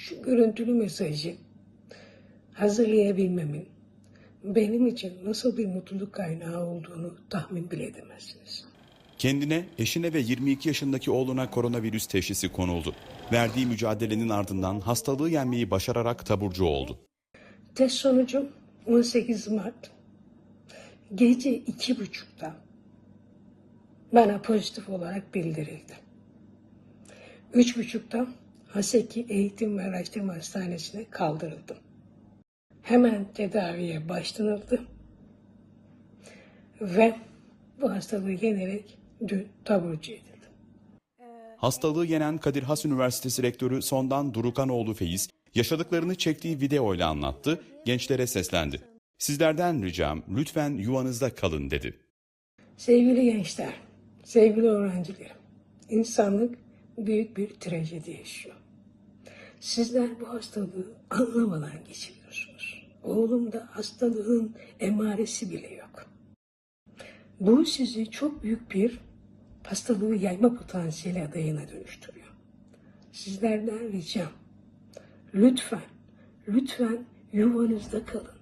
şu görüntülü mesajı hazırlayabilmemin benim için nasıl bir mutluluk kaynağı olduğunu tahmin bile edemezsiniz. Kendine, eşine ve 22 yaşındaki oğluna koronavirüs teşhisi konuldu. Verdiği mücadelenin ardından hastalığı yenmeyi başararak taburcu oldu. Test sonucum 18 Mart gece iki buçukta bana pozitif olarak bildirildi. Üç buçukta Haseki Eğitim ve Araştırma Hastanesi'ne kaldırıldım. Hemen tedaviye başlanıldı ve bu hastalığı yenerek dün taburcu edildim. Hastalığı yenen Kadir Has Üniversitesi Rektörü Sondan Durukanoğlu Feyiz, yaşadıklarını çektiği videoyla anlattı, gençlere seslendi. Sizlerden ricam lütfen yuvanızda kalın dedi. Sevgili gençler, sevgili öğrencilerim, insanlık büyük bir trajedi yaşıyor. Sizler bu hastalığı anlamadan geçiriyorsunuz. Oğlumda hastalığın emaresi bile yok. Bu sizi çok büyük bir hastalığı yayma potansiyeli adayına dönüştürüyor. Sizlerden ricam, lütfen, lütfen yuvanızda kalın.